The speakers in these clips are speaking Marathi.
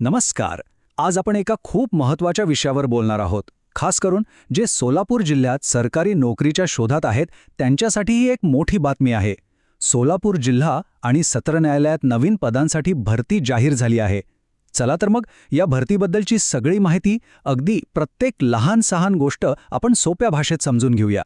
नमस्कार. आज आपण एका खूप महत्त्वाच्या विषयावर बोलणार आहोत. खास करून जे सोलापूर जिल्ह्यात सरकारी नोकरीच्या शोधात आहेत त्यांच्यासाठी ही एक मोठी बातमी आहे. सोलापूर जिल्हा आणि सत्र न्यायालयात नवीन पदांसाठी भरती जाहीर झाली आहे. चला तर मग या भरतीबद्दलची सगळी माहिती अगदी प्रत्येक लहान सहान गोष्ट आपण सोप्या भाषेत समजून घेऊया.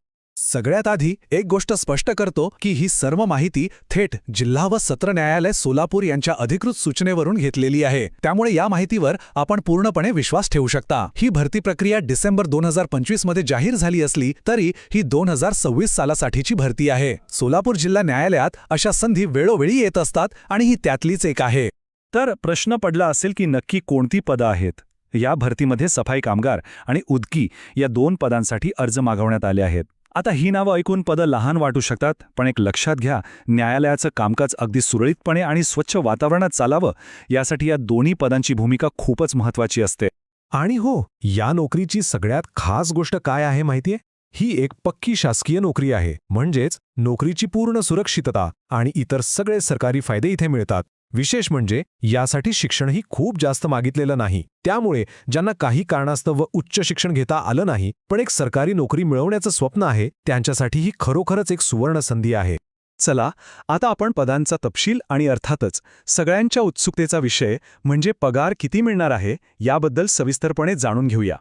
सगळ्यात आधी एक गोष्ट स्पष्ट करतो की ही सर्व माहिती थेट जिल्हा व सत्र न्यायालय सोलापूर यांच्या अधिकृत सूचनेवरून घेतलेली आहे. त्यामुळे या माहितीवर आपण पूर्णपणे विश्वास ठेवू शकता. ही भरती प्रक्रिया डिसेंबर दोन हजार पंचवीसमध्ये जाहीर झाली असली तरी ही दोन हजार सव्वीस सालासाठीची भरती आहे. सोलापूर जिल्हा न्यायालयात अशा संधी वेळोवेळी येत असतात आणि ही त्यातलीच एक आहे. तर प्रश्न पडला असेल की नक्की कोणती पदं आहेत? या भरतीमध्ये सफाई कामगार आणि उदकी या दोन पदांसाठी अर्ज मागवण्यात आले आहेत. आता ही नावं ऐकून पदं लहान वाटू शकतात पण एक लक्षात घ्या न्यायालयाचं कामकाज अगदी सुरळीतपणे आणि स्वच्छ वातावरणात चालावं यासाठी या दोन्ही पदांची भूमिका खूपच महत्वाची असते. आणि हो या नोकरीची सगळ्यात खास गोष्ट काय आहे माहितीये? ही एक पक्की शासकीय नोकरी आहे म्हणजेच नोकरीची पूर्ण सुरक्षितता आणि इतर सगळे सरकारी फायदे इथे मिळतात. विशेष म्हणजे यासाठी शिक्षणही खूप जास्त मागितलेलं नाही. त्यामुळे ज्यांना काही कारणास्तव उच्च शिक्षण घेता आलं नाही पण एक सरकारी नोकरी मिळवण्याचं स्वप्न आहे त्यांच्यासाठी ही खरोखरच एक सुवर्ण संधी आहे. चला आता आपण पदांचा तपशील आणि अर्थातच सगळ्यांच्या उत्सुकतेचा विषय म्हणजे पगार किती मिळणार आहे याबद्दल सविस्तरपणे जाणून घेऊया.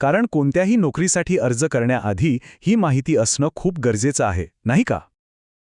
कारण कोणत्याही नोकरीसाठी अर्ज करण्याआधी ही माहिती असणं खूप गरजेचं आहे नाही का?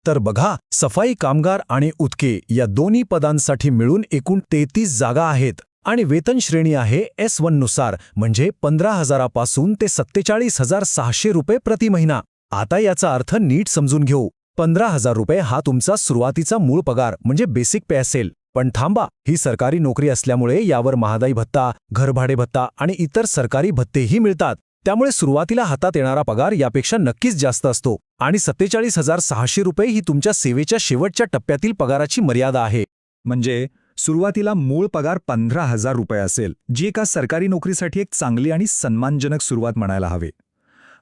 तर बघा सफाई कामगार आणि उदके या दोन्ही पदांसाठी मिळून एकूण तेहतीस जागा आहेत आणि वेतन श्रेणी आहे एस वननुसार म्हणजे पंधरा हजारापासून ते सत्तेचाळीस हजार सहाशे रुपये प्रति महिना. आता याचा अर्थ नीट समजून घेऊ. पंधरा हजार रुपये हा तुमचा सुरुवातीचा मूळ पगार म्हणजे बेसिक पे असेल. पण थांबा ही सरकारी नोकरी असल्यामुळे यावर महादाई भत्ता घरभाडे भत्ता आणि इतर सरकारी भत्तेही मिळतात. त्यामुळे सुरुवातीला हातात येणारा पगार यापेक्षा नक्कीच जास्त असतो आणि सत्तेचाळीस हजार सहाशे रुपये ही तुमच्या सेवेच्या शेवटच्या टप्प्यातील पगाराची मर्यादा आहे. म्हणजे सुरुवातीला मूळ पगार पंधरा हजार रुपये असेल जी एका सरकारी नोकरीसाठी एक चांगली आणि सन्मानजनक सुरुवात म्हणायला हवी.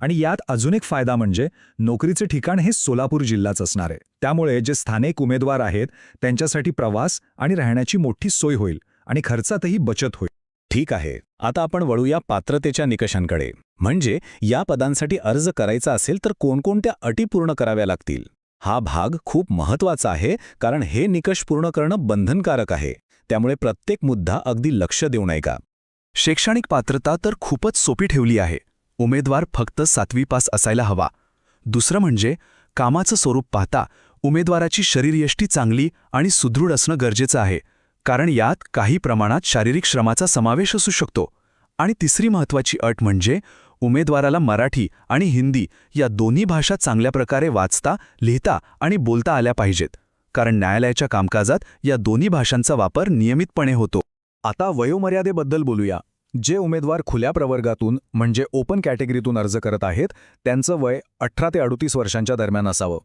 आणि यात अजून एक फायदा म्हणजे नोकरीचे ठिकाण हे सोलापूर जिल्हाच असणार आहे. त्यामुळे जे स्थानिक उमेदवार आहेत त्यांच्यासाठी प्रवास आणि राहण्याची मोठी सोय होईल आणि खर्चातही बचत होईल. ठीक आहे. आता आपण वळूया पात्रतेच्या निकषांकडे. म्हणजे या पदांसाठी अर्ज करायचा असेल तर कोणकोणत्या अटी पूर्ण कराव्या लागतील? हा भाग खूप महत्त्वाचा आहे कारण हे निकष पूर्ण करणं बंधनकारक आहे. त्यामुळे प्रत्येक मुद्दा अगदी लक्ष देऊ नये का शैक्षणिक पात्रता तर खूपच सोपी ठेवली आहे. उमेदवार फक्त सातवी पास असायला हवा. दुसरं म्हणजे कामाचं स्वरूप पाहता उमेदवाराची शरीरयष्टी चांगली आणि सुदृढ असणं गरजेचं आहे. कारण यात काही प्रमाणात शारीरिक श्रमाचा समावेश असू शकतो. आणि तिसरी महत्त्वाची अट म्हणजे उमेदवाराला मराठी आणि हिंदी या दोन्ही भाषा चांगल्या प्रकारे वाचता लिहिता आणि बोलता आल्या पाहिजेत. कारण न्यायालयाच्या कामकाजात या दोन्ही भाषांचा वापर नियमितपणे होतो. आता वयोमर्यादेबद्दल बोलूया. जे उमेदवार खुल्या प्रवर्गातून म्हणजे ओपन कॅटेगरीतून अर्ज करत आहेत त्यांचं वय अठरा ते अडुतीस वर्षांच्या दरम्यान असावं.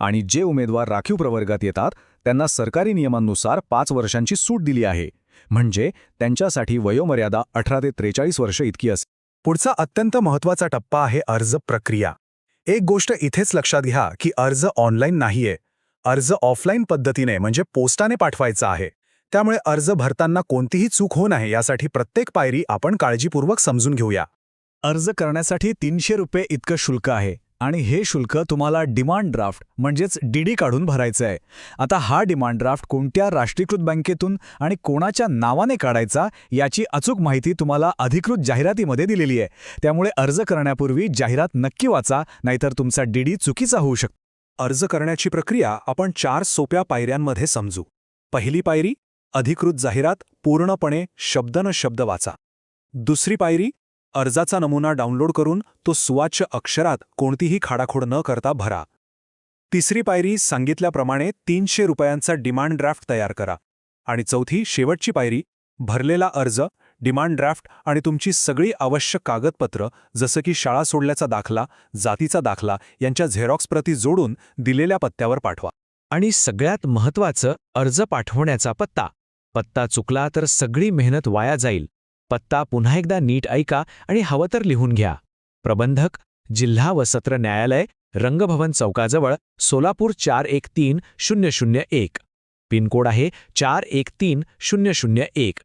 आणि जे उमेदवार राखीव प्रवर्गात येतात त्यांना सरकारी नियमांनुसार पाच वर्षांची सूट दिली आहे. म्हणजे त्यांच्यासाठी वयोमर्यादा अठरा ते त्रेचाळीस वर्ष इतकी असेल पुढचा अत्यंत महत्त्वाचा टप्पा आहे अर्ज प्रक्रिया. एक गोष्ट इथेच लक्षात घ्या की अर्ज ऑनलाईन नाहीये. अर्ज ऑफलाईन पद्धतीने म्हणजे पोस्टाने पाठवायचा आहे. त्यामुळे अर्ज भरताना कोणतीही चूक होऊ नये यासाठी प्रत्येक पायरी आपण काळजीपूर्वक समजून घेऊया. अर्ज करण्यासाठी तीनशे रुपये इतकं शुल्क आहे. आणि हे शुल्क तुम्हाला डिमांड ड्राफ्ट म्हणजेच डीडी काढून भरायचं आहे. आता हा डिमांड ड्राफ्ट कोणत्या राष्ट्रीयकृत बँकेतून आणि कोणाच्या नावाने काढायचा याची अचूक माहिती तुम्हाला अधिकृत जाहिरातीमध्ये दिलेली आहे. त्यामुळे अर्ज करण्यापूर्वी जाहिरात नक्की वाचा नाहीतर तुमचा डीडी चुकीचा होऊ शकतो अर्ज करण्याची प्रक्रिया आपण चार सोप्या पायऱ्यांमध्ये समजू. पहिली पायरी अधिकृत जाहिरात पूर्णपणे शब्द न शब्द वाचा. दुसरी पायरी अर्जाचा नमुना डाउनलोड करून तो सुवाच्य अक्षरात कोणतीही खाडाखोड न करता भरा. तिसरी पायरी सांगितल्याप्रमाणे तीनशे रुपयांचा डिमांड ड्राफ्ट तयार करा. आणि चौथी शेवटची पायरी भरलेला अर्ज डिमांड ड्राफ्ट आणि तुमची सगळी आवश्यक कागदपत्र जसं की शाळा सोडल्याचा दाखला जातीचा दाखला यांच्या झेरॉक्स प्रती जोडून दिलेल्या पत्त्यावर पाठवा. आणि सगळ्यात महत्त्वाचं अर्ज पाठवण्याचा पत्ता. पत्ता चुकला तर सगळी मेहनत वाया जाईल. पत्ता पुन्हा एकदा नीट ऐका आणि हवं तर लिहून घ्या. प्रबंधक जिल्हा व सत्र न्यायालय रंगभवन चौकाजवळ सोलापूर चार एक तीन शून्य शून्य एक. पिनकोड आहे चार एक तीन शून्य शून्य एक.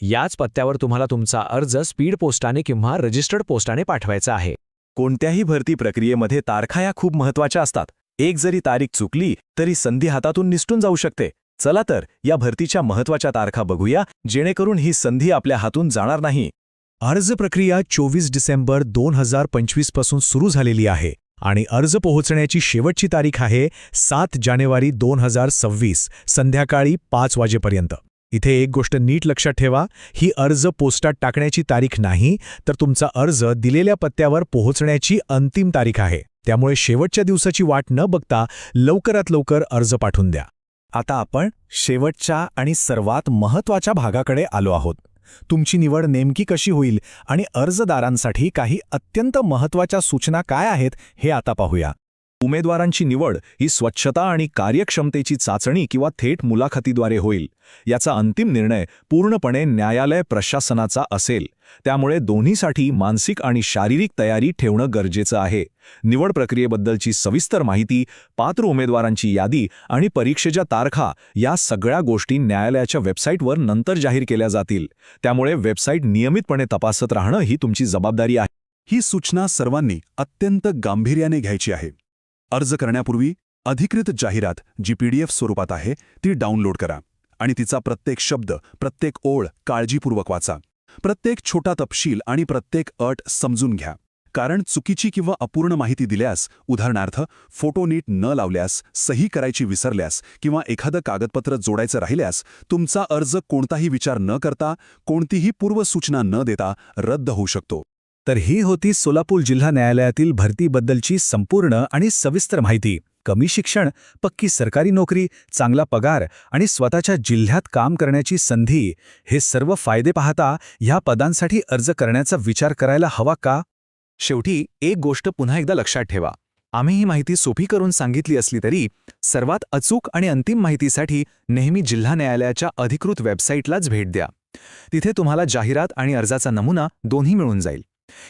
याच पत्त्यावर तुम्हाला तुमचा अर्ज स्पीड पोस्टाने किंवा रजिस्टर्ड पोस्टाने पाठवायचा आहे. कोणत्याही भरती प्रक्रियेमध्ये तारखा या खूप महत्त्वाच्या असतात. एक जरी तारीख चुकली तरी संधी हातातून निसटून जाऊ शकते. चला तर या भरतीच्या महत्त्वाच्या तारखा बघूया जेणेकरून ही संधी आपल्या हातून जाणार नाही. अर्ज प्रक्रिया चोवीस डिसेंबर दोन हजार पंचवीसपासून सुरू झालेली आहे आणि अर्ज पोहोचण्याची शेवटची तारीख आहे सात जानेवारी दोन हजार सव्वीस संध्याकाळी पाच वाजेपर्यंत. इथे एक गोष्ट नीट लक्षात ठेवा ही अर्ज पोस्टात टाकण्याची तारीख नाही तर तुमचा अर्ज दिलेल्या पत्त्यावर पोहोचण्याची अंतिम तारीख आहे. त्यामुळे शेवटच्या दिवसाची वाट न बघता लवकरात लवकर अर्ज पाठवून द्या. आता आपण शेवटच्या आणि सर्वात महत्त्वाच्या भागाकडे आलो आहोत. तुमची निवड नेमकी कशी होईल आणि अर्जदारांसाठी काही अत्यंत महत्त्वाच्या सूचना काय आहेत हे आता पाहूया. उमेदवारांची निवड ही स्वच्छता आणि कार्यक्षमतेची चाचणी किंवा थेट मुलाखतीद्वारे होईल. याचा अंतिम निर्णय पूर्णपणे न्यायालय प्रशासनाचा असेल. त्यामुळे दोन्हीसाठी मानसिक आणि शारीरिक तयारी ठेवणं गरजेचं आहे. निवड प्रक्रियेबद्दलची सविस्तर माहिती पात्र उमेदवारांची यादी आणि परीक्षेच्या तारखा या सगळ्या गोष्टी न्यायालयाच्या वेबसाईटवर नंतर जाहीर केल्या जातील. त्यामुळे वेबसाईट नियमितपणे तपासत राहणं ही तुमची जबाबदारी आहे. ही सूचना सर्वांनी अत्यंत गांभीर्याने घ्यायची आहे. अर्ज करण्यापूर्वी अधिकृत जाहिरात जी पीडीएफ स्वरूपात आहे ती डाउनलोड करा आणि तिचा प्रत्येक शब्द प्रत्येक ओळ काळजीपूर्वक वाचा. प्रत्येक छोटा तपशील आणि प्रत्येक अट समजून घ्या. कारण चुकीची किंवा अपूर्ण माहिती दिल्यास उदाहरणार्थ फोटो नीट न लावल्यास सही करायची विसरल्यास किंवा एखादं कागदपत्र जोडायचं राहिल्यास तुमचा अर्ज कोणताही विचार न करता कोणतीही पूर्वसूचना न देता रद्द होऊ शकतो. तर ही होती सोलापूर जिल्हा न्यायालयातील भरतीबद्दलची संपूर्ण आणि सविस्तर माहिती. कमी शिक्षण पक्की सरकारी नोकरी चांगला पगार आणि स्वतःच्या जिल्ह्यात काम करण्याची संधी हे सर्व फायदे पाहता ह्या पदांसाठी अर्ज करण्याचा विचार करायला हवा का? शेवटी एक गोष्ट पुन्हा एकदा लक्षात ठेवा. आम्ही ही माहिती सोपी करून सांगितली असली तरी सर्वात अचूक आणि अंतिम माहितीसाठी नेहमी जिल्हा न्यायालयाच्या अधिकृत वेबसाईटलाच भेट द्या. तिथे तुम्हाला जाहिरात आणि अर्जाचा नमुना दोन्ही मिळून जाईल.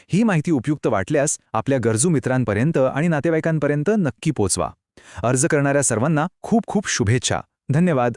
ही माहिती उपयुक्त वाटल्यास आपल्या गरजू मित्रांपर्यंत आणि नातेवाईकांपर्यंत नक्की पोचवा. अर्ज करणाऱ्या सर्वांना खूप खूप शुभेच्छा. धन्यवाद.